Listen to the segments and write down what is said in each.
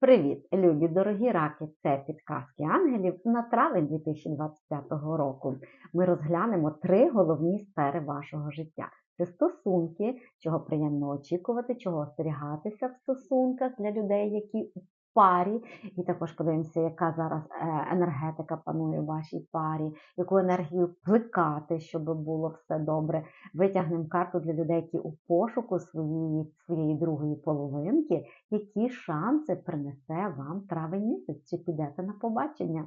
Привіт, любі дорогі раки! Це підказки ангелів на травень 2025 року. Ми розглянемо три головні сфери вашого життя. Це стосунки, чого приємно очікувати, чого остерігатися в стосунках для людей, які парі. І також подивимося, яка зараз е, енергетика панує в вашій парі, яку енергію плекати, щоб було все добре. Витягнемо карту для людей, які у пошуку своєї, своєї другої половинки, які шанси принесе вам травень місяць, чи підете на побачення.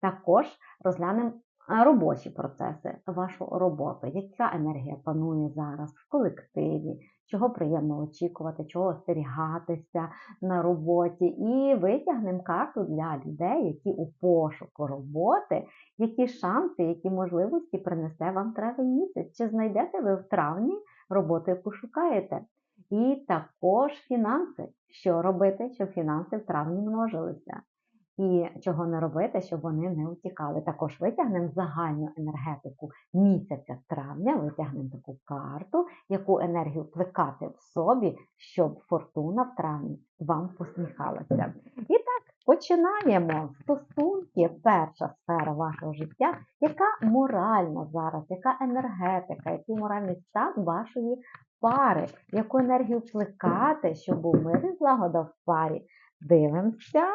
Також розглянемо робочі процеси, вашу роботу, яка енергія панує зараз в колективі, чого приємно очікувати, чого остерігатися на роботі, і витягнемо карту для людей, які у пошуку роботи, які шанси, які можливості принесе вам травень місяць. Чи знайдете ви в травні роботу, яку шукаєте? І також фінанси. Що робити, щоб фінанси в травні множилися? І чого не робити, щоб вони не утікали. Також витягнемо загальну енергетику місяця травня, витягнемо таку карту, яку енергію плекати в собі, щоб фортуна в травні вам посміхалася. І так, починаємо. Стосунки, перша сфера вашого життя, яка моральна зараз, яка енергетика, який моральний стан вашої пари, яку енергію плекати, щоб був мир і злагода в парі. Дивимося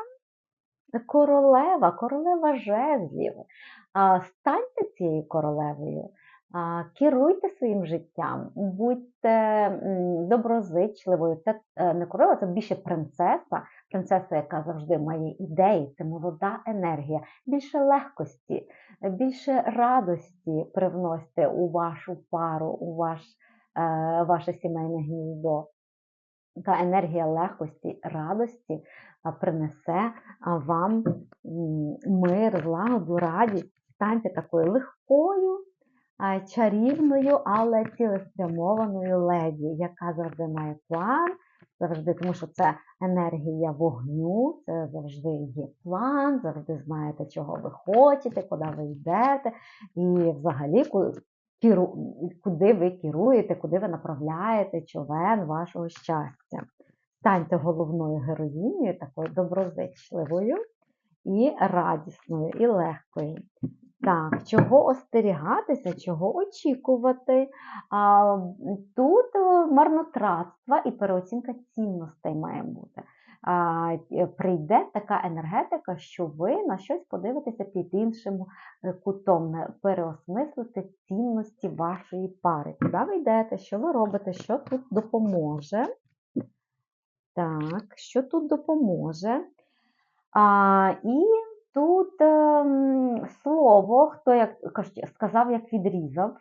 королева, королева жезлів. Станьте цією королевою, керуйте своїм життям, будьте доброзичливою. Це е, не королева, це більше принцеса, принцеса, яка завжди має ідеї, це молода енергія, більше легкості, більше радості привносьте у вашу пару, у ваш, е, ваше сімейне гніздо. Та енергія легкості, радості принесе вам мир, злагоду, радість. Станьте такою легкою, чарівною, але цілеспрямованою леді, яка завжди має план, завжди, тому що це енергія вогню, це завжди є план, завжди знаєте, чого ви хочете, куди ви йдете, і взагалі куди ви керуєте, куди ви направляєте човен вашого щастя. Станьте головною героїнею, такою доброзичливою і радісною, і легкою. Так, чого остерігатися, чого очікувати? А, Тут е, марнотратства і переоцінка цінностей має бути. А, Прийде така енергетика, що ви на щось подивитеся під іншим е, кутом, переосмислити цінності вашої пари. Куди ви йдете, що ви робите, що тут допоможе? Так, що тут допоможе? А, І тут е, слово, хто як сказав, як відрізав,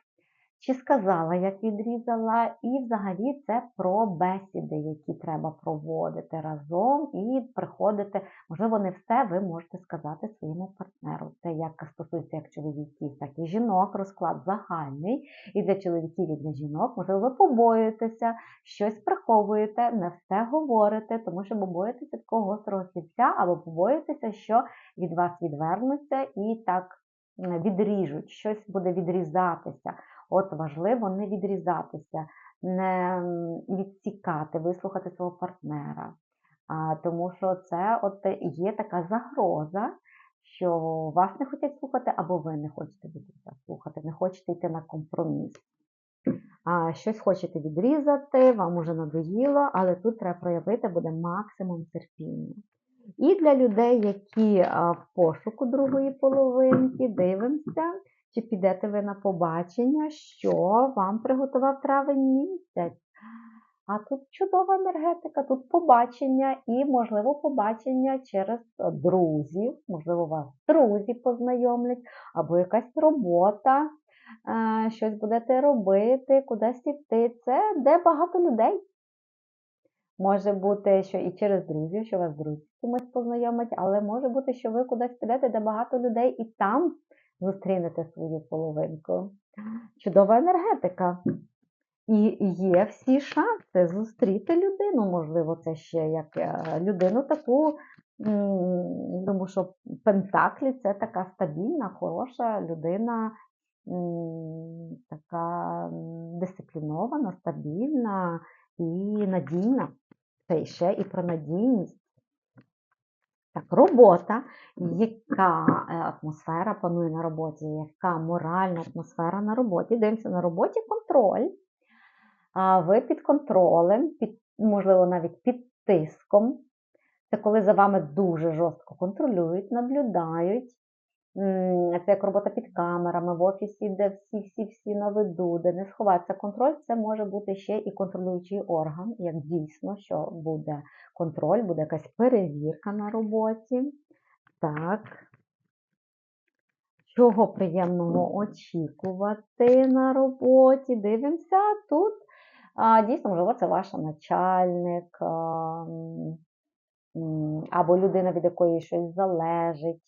чи сказала, як відрізала, і взагалі це про бесіди, які треба проводити разом і приходити. Можливо, не все ви можете сказати своєму партнеру. Це як стосується як чоловіків, так і жінок, розклад загальний. І для чоловіків і для жінок, можливо, ви побоюєтеся, щось приховуєте, не все говорите, тому що побоїтеся такого гострого слівця, або побоїтеся, що від вас відвернуться і так відріжуть, щось буде відрізатися. От важливо не відрізатися, не відсікати, вислухати свого партнера. Тому що це от є така загроза, що вас не хочуть слухати, або ви не хочете слухати, не хочете йти на компроміс. А, Щось хочете відрізати, вам уже надоїло, але тут треба проявити буде максимум терпіння. І для людей, які в пошуку другої половинки, дивимося, чи підете ви на побачення, що вам приготував травень місяць. А тут чудова енергетика, тут побачення і, можливо, побачення через друзів, можливо, вас друзі познайомлять, або якась робота, щось будете робити, кудись йти. Це де багато людей. Може бути, що і через друзів, що вас друзі з кимось познайомить, але може бути, що ви кудись підете, де багато людей, і там зустрінете свою половинку. Чудова енергетика. І є всі шанси зустріти людину. Можливо, це ще як е, людину таку, тому що Пентаклі це така стабільна, хороша людина, така дисциплінована, стабільна і надійна. Це ще і про надійність. Так, робота, яка е, атмосфера панує на роботі, яка моральна атмосфера на роботі. Дивимося на роботі контроль. Ви під контролем, під, можливо, навіть під тиском. Це коли за вами дуже жорстко контролюють, наблюдають. Це як робота під камерами, в офісі, де всі-всі-всі на виду, де не сховатися. Контроль це може бути ще і контролюючий орган, як дійсно, що буде контроль, буде якась перевірка на роботі. Так. Чого приємного очікувати на роботі? Дивимося тут. А, дійсно, можливо, це ваш начальник, або людина, від якої щось залежить.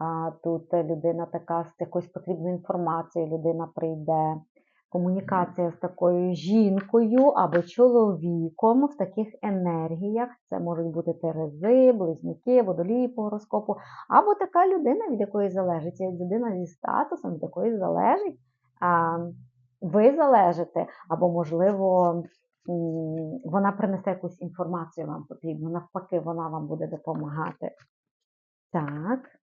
А, тут людина така з якоюсь потрібною інформацією, людина прийде. Комунікація з такою жінкою або чоловіком в таких енергіях. Це можуть бути терези, близнюки, водолії по гороскопу, або така людина, від якої залежить, людина зі статусом, від якої залежить, а, ви залежите, або, можливо, вона принесе якусь інформацію вам потрібну. Навпаки, вона вам буде допомагати. Так.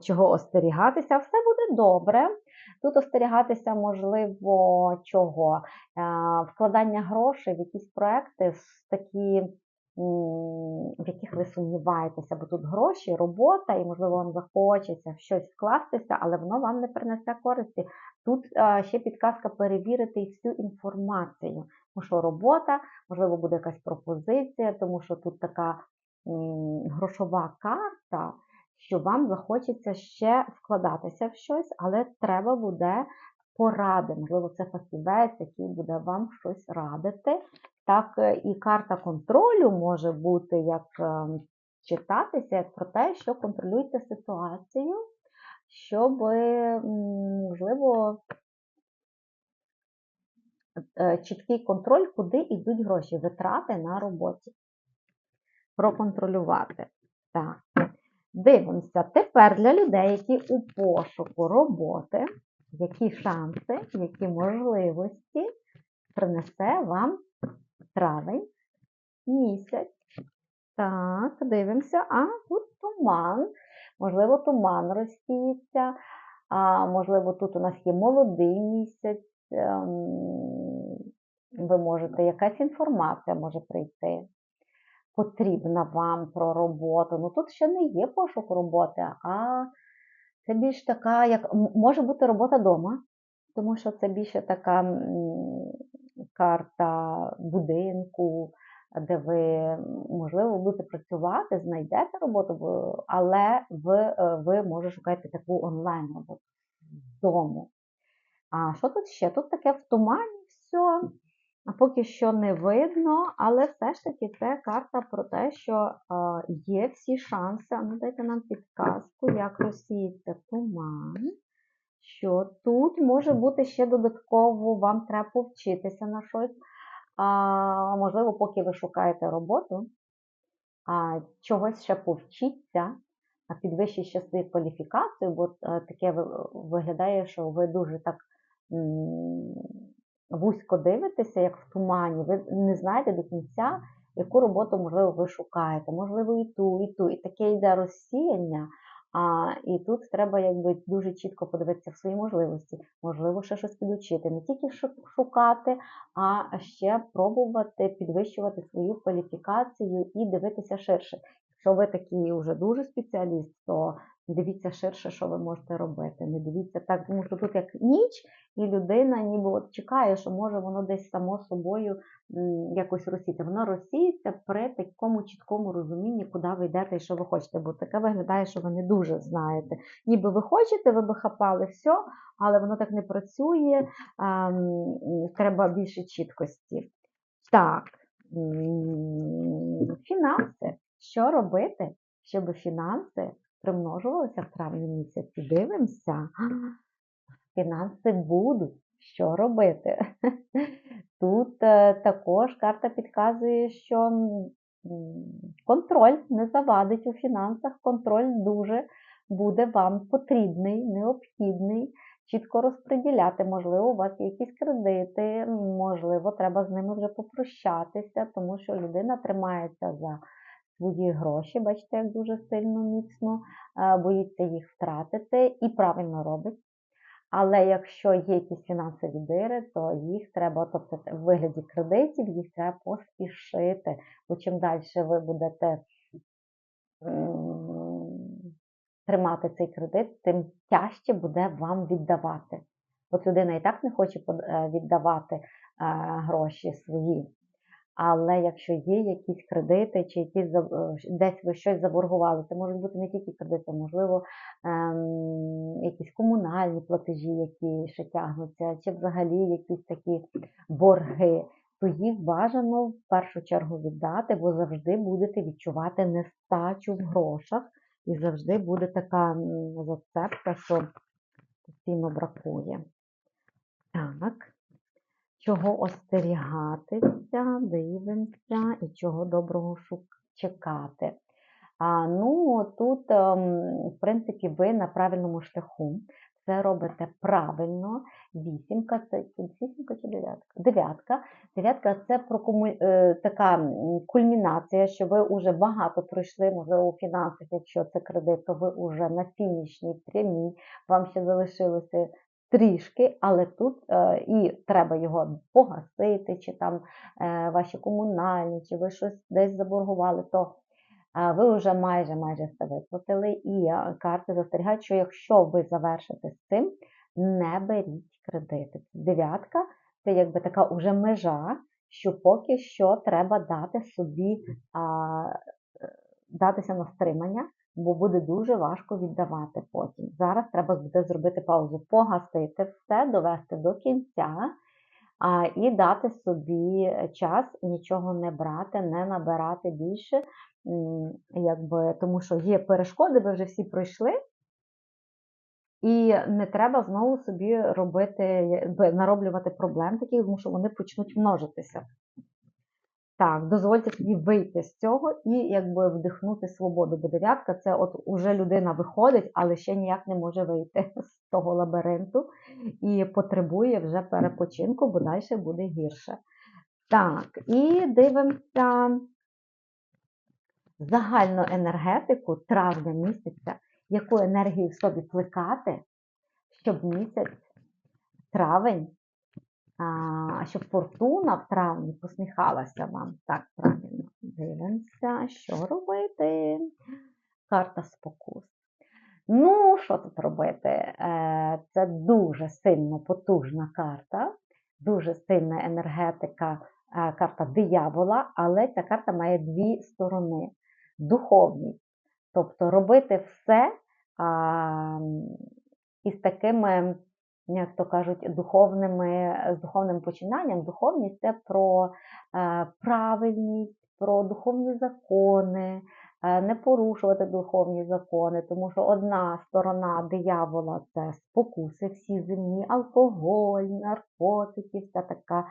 Чого остерігатися? Все буде добре. Тут остерігатися, можливо, чого? Вкладання грошей в якісь проекти такі, в яких ви сумніваєтеся, бо тут гроші, робота, і, можливо, вам захочеться в щось вкластися, але воно вам не принесе користі. Тут ще підказка перевірити всю інформацію. Тому що робота, можливо, буде якась пропозиція, тому що тут така грошова карта що вам захочеться ще вкладатися в щось, але треба буде поради. Можливо, це фахівець, який буде вам щось радити. Так, е, і карта контролю може бути як е, читатися, як про те, що контролюєте ситуацію, щоб, можливо, е, чіткий контроль, куди йдуть гроші, витрати на роботі. Проконтролювати. Так. Дивимося. Тепер для людей, які у пошуку роботи, які шанси, які можливості принесе вам травень місяць. Так, дивимося. А, тут туман. Можливо, туман розсіється. А, можливо, тут у нас є молодий місяць. ем, Ви можете, якась інформація може прийти потрібна вам про роботу. Ну тут ще не є пошук роботи, а це більш така, як може бути робота вдома, тому що це більше така карта будинку, де ви, можливо, будете працювати, знайдете роботу, але ви, е, ви може шукаєте таку онлайн роботу з дому. А що тут ще? Тут таке в тумані все. Поки що не видно, але все ж таки це карта про те, що е, є всі шанси. Ну, дайте нам підказку, як розсіється туман. Що тут може бути ще додатково, вам треба повчитися на щось. А, можливо, поки ви шукаєте роботу, а, чогось ще повчіться, а підвищіть ще свою кваліфікацію, бо е, таке виглядає, що ви дуже так вузько дивитеся, як в тумані, ви не знаєте до кінця, яку роботу, можливо, ви шукаєте. Можливо, і ту, і ту. І таке йде розсіяння. А, і тут треба якби дуже чітко подивитися в свої можливості, можливо, ще щось підучити. Не тільки шу- шукати, а ще пробувати підвищувати свою кваліфікацію і дивитися ширше. Якщо ви такий вже дуже спеціаліст, то дивіться ширше, що ви можете робити. Не дивіться так, тому що тут як ніч, і людина ніби от чекає, що може воно десь само собою якось розсіється. Воно розсіється при такому чіткому розумінні, куди ви йдете і що ви хочете. Бо таке виглядає, що ви не дуже знаєте. Ніби ви хочете, ви би хапали все, але воно так не працює. Треба більше чіткості. Так, фінанси. Що робити, щоб фінанси примножувалися в травні місяці? Дивимося. Фінанси будуть. Що робити? Тут е, також карта підказує, що контроль не завадить у фінансах, контроль дуже буде вам потрібний, необхідний, чітко розподіляти. Можливо, у вас є якісь кредити, можливо, треба з ними вже попрощатися, тому що людина тримається за свої гроші, бачите, як дуже сильно міцно, е, боїться їх втратити і правильно робить. Але якщо є якісь фінансові дири, то їх треба, тобто в вигляді кредитів, їх треба поспішити. Бо чим далі ви будете тримати цей кредит, тим тяжче буде вам віддавати. От людина і так не хоче е, віддавати е, гроші свої. Але якщо є якісь кредити, чи якісь е, десь ви щось заборгували, це можуть бути не тільки кредити, можливо, ем, якісь комунальні платежі, які ще тягнуться, чи взагалі якісь такі борги, то їх бажано в першу чергу віддати, бо завжди будете відчувати нестачу в грошах, і завжди буде така зацепка, що постійно бракує. Так. Чого остерігатися, дивимося і чого доброго чекати. А, ну, тут, ем, в принципі, ви на правильному шляху. Все робите правильно. Вісімка це це вісімка чи дев'ятка? Дев'ятка. Дев'ятка це про кому... е, така кульмінація, що ви вже багато пройшли, можливо, у фінансах, якщо це кредит, то ви вже на фінішній прямій, вам ще залишилося трішки, але тут е, і треба його погасити, чи там е, ваші комунальні, чи ви щось десь заборгували, то е, ви вже майже майже все виплатили. І е, карти застерігають, що якщо ви завершите з цим, не беріть кредити. Дев'ятка це якби така уже межа, що поки що треба дати собі е, датися на стримання, бо буде дуже важко віддавати потім. Зараз треба буде зробити паузу, погасити все, довести до кінця а, і дати собі час нічого не брати, не набирати більше, якби, тому що є перешкоди, ви вже всі пройшли. І не треба знову собі робити, нароблювати проблем таких, тому що вони почнуть множитися. Так, дозвольте собі вийти з цього і якби вдихнути свободу. Бо дев'ятка це от уже людина виходить, але ще ніяк не може вийти з того лабіринту і потребує вже перепочинку, бо далі буде гірше. Так, і дивимося загальну енергетику травня місяця, яку енергію в собі плекати, щоб місяць травень а, щоб фортуна в травні посміхалася вам. Так, правильно. Дивимося, що робити. Карта спокус. Ну, що тут робити? Е, Це дуже сильно потужна карта, дуже сильна енергетика, е, карта диявола, але ця карта має дві сторони: духовність. Тобто робити все із такими як то кажуть, духовними, з духовним починанням. Духовність це про е, правильність, про духовні закони, е, не порушувати духовні закони, тому що одна сторона диявола це спокуси, всі земні, алкоголь, наркотики, вся така,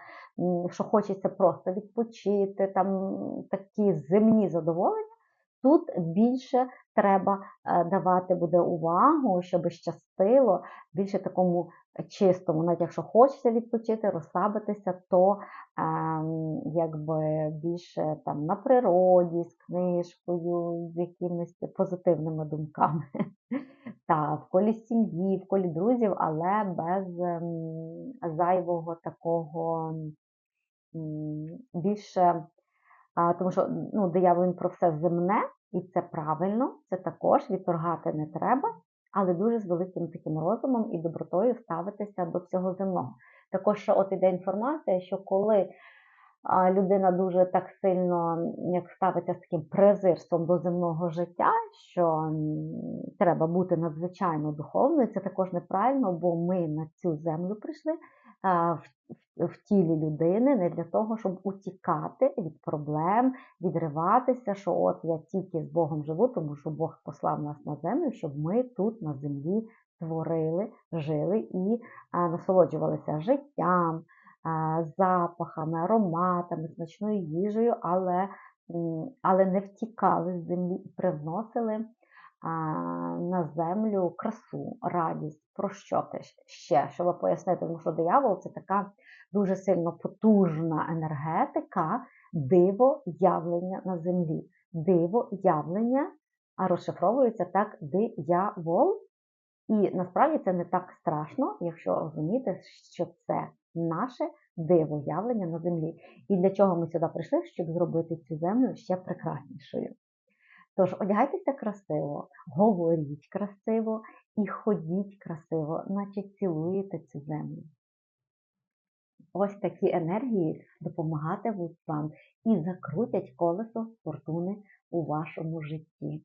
що хочеться просто відпочити, там такі земні задоволення. Тут більше треба е, давати буде увагу, щоб щастило, більше такому чистому, навіть якщо хочеться відпочити, розслабитися, то ем, якби більше там на природі, з книжкою, з якимись позитивними думками. Та, в колі сім'ї, в колі друзів, але без ем, зайвого такого м, більше. А, тому що ну, диявол він про все земне, і це правильно, це також відторгати не треба, але дуже з великим таким розумом і добротою ставитися до всього земного. Також ще от іде інформація, що коли людина дуже так сильно як ставиться з таким презирством до земного життя, що треба бути надзвичайно духовною, це також неправильно, бо ми на цю землю прийшли в, в, в тілі людини не для того, щоб утікати від проблем, відриватися, що от я тільки з Богом живу, тому що Бог послав нас на землю, щоб ми тут на землі творили, жили і а, насолоджувалися життям, а, запахами, ароматами, смачною їжею, але, але не втікали з землі і привносили на землю красу, радість. Про що ти ще? Щоб пояснити, тому що диявол це така дуже сильно потужна енергетика, диво явлення на землі. Диво явлення, а розшифровується так диявол. І насправді це не так страшно, якщо розуміти, що це наше диво явлення на землі. І для чого ми сюди прийшли, щоб зробити цю землю ще прекраснішою. Тож одягайтеся красиво, говоріть красиво і ходіть красиво, наче цілуєте цю землю. Ось такі енергії допомагатимуть вам і закрутять колесо фортуни у вашому житті.